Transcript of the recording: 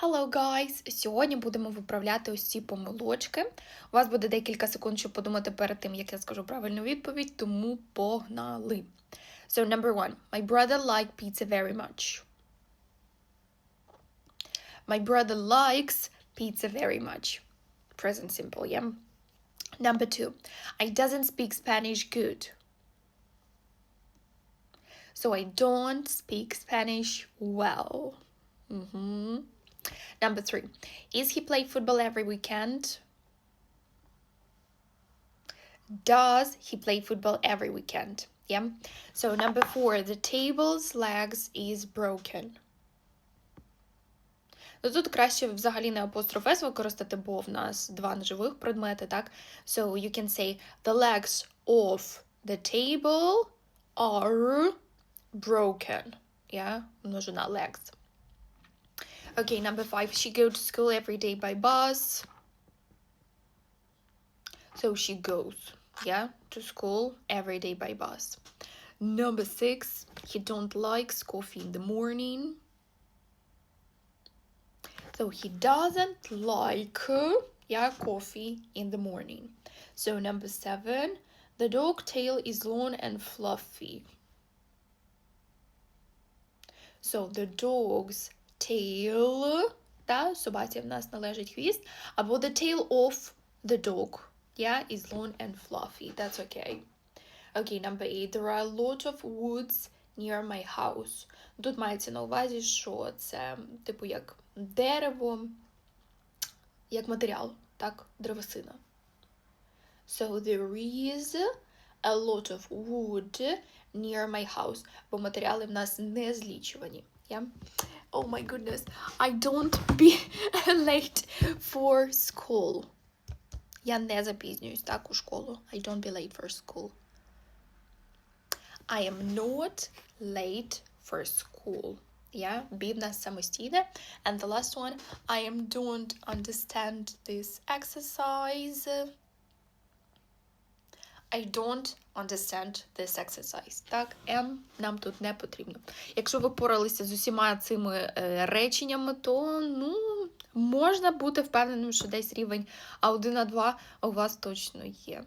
Hello, guys! Сьогодні будемо виправляти ось ці помилочки. У вас буде декілька секунд, щоб подумати перед тим, як я скажу правильну відповідь, тому погнали. So, number one. My brother liked pizza very much. My brother likes pizza very much. Present simple, yeah? Number two. I doesn't speak Spanish good. So I don't speak Spanish well. hmm Number three, is he play football every weekend? Does he play football every weekend? Yeah. So number four, the table's legs is broken. Ну, тут краще взагалі не апостроф S використати, бо в нас два неживих предмети, так? So you can say the legs of the table are broken. Yeah, множина legs. Okay, number five. She go to school every day by bus. So she goes, yeah, to school every day by bus. Number six. He don't likes coffee in the morning. So he doesn't like, yeah, coffee in the morning. So number seven. The dog tail is long and fluffy. So the dog's tail, та, собаці в нас належить хвіст, або the tail of the dog, yeah, is long and fluffy. That's okay. Okay, number eight. There are a lot of woods near my house. Тут мається на увазі, що це, типу, як дерево, як матеріал, так, древесина. So there is a lot of wood near my house. Бо матеріали в нас не злічувані. Yeah? Oh my goodness. I don't be late for school. Я не запізнююсь так у школу. I don't be late for school. I am not late for school. Yeah, be в нас самостійне. And the last one, I am don't understand this exercise. I don't understand this exercise. Так, М нам тут не потрібно. Якщо ви поралися з усіма цими е, реченнями, то ну, можна бути впевненим, що десь рівень А1 А2 у вас точно є.